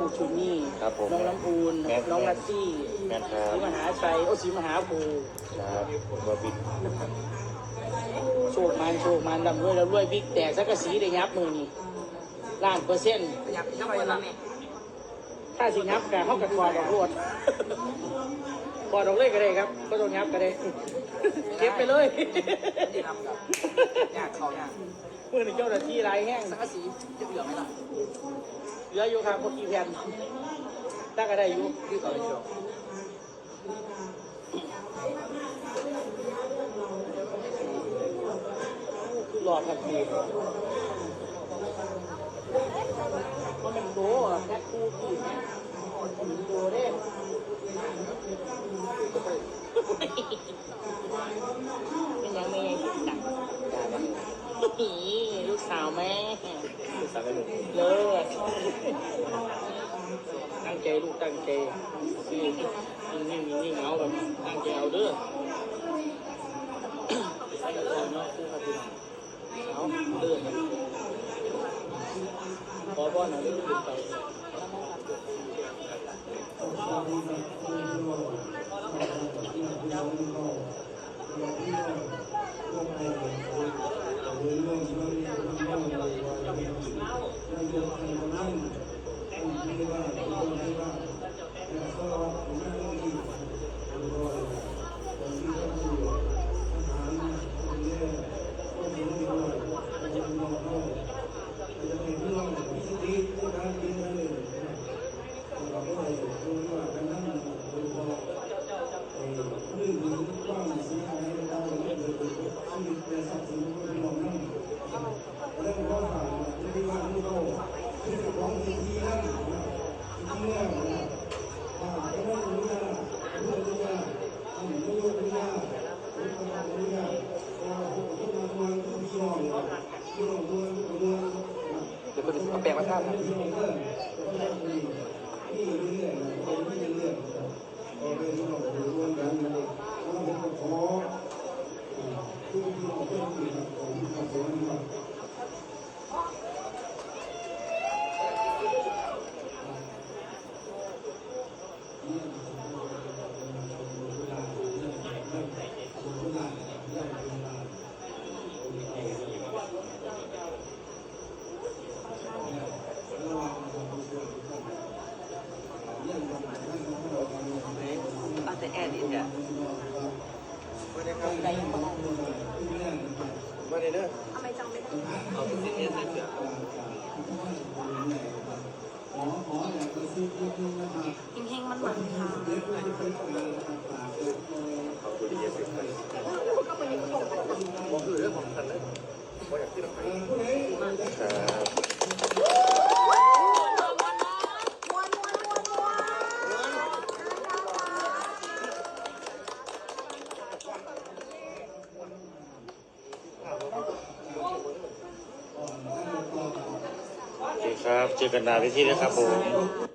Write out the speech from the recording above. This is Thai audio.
ปูชุนี่ครับผมน้องลำพูนแม่นน้องนัตตี้แม่นครับศรีมหาชัยโอ้ศรีมหาภูครับบอบินโชคมันโชคมันดำด้วยแล้วด้วยบิ๊กแตกสักกะสีได้ยับมือนี่ล้านเปอร์เซ็นต์อยากเข้าไปละแม่ถ้าสิยับกะเขากับกอดออกรวด กอดออกเลยก็ได้ครับก็ต้องยับก็ได้เก็บไปเลยนี่ครับอยากเขาอยากเมื่อหนึ่งเจ้าหน้าที่ไรแห้งสังกะสีจะเหลือไหมล่ะเหลืออยู่ครับพวกกี่แผ่นตั้งก็ได้อยู่ที่ต่อเลยเชียวหลอดผักชีมันเป็นโตอะแค่คู่กี่นะมันเป็นโตเด้เป็นยังไม่ยังคิดจัง นี่ลูกสาวแม่สั่งให้หนูเลิศตั้งใจลูกตั้งใจนี่นี่นี่เอาแบบตั้งใจเอาเด้อเอาเนาะคู่ครันเอาเด้อนขอบ้อนหน่อยเด้อติดไป แปลงมาท่านะตั้งแต่แอร์นี่เนี่ย มาเลยเด้อทำไมจังไม่ได้เอาเป็นเอสเลย ครับ เจอกันหนที่ทีนะครับผม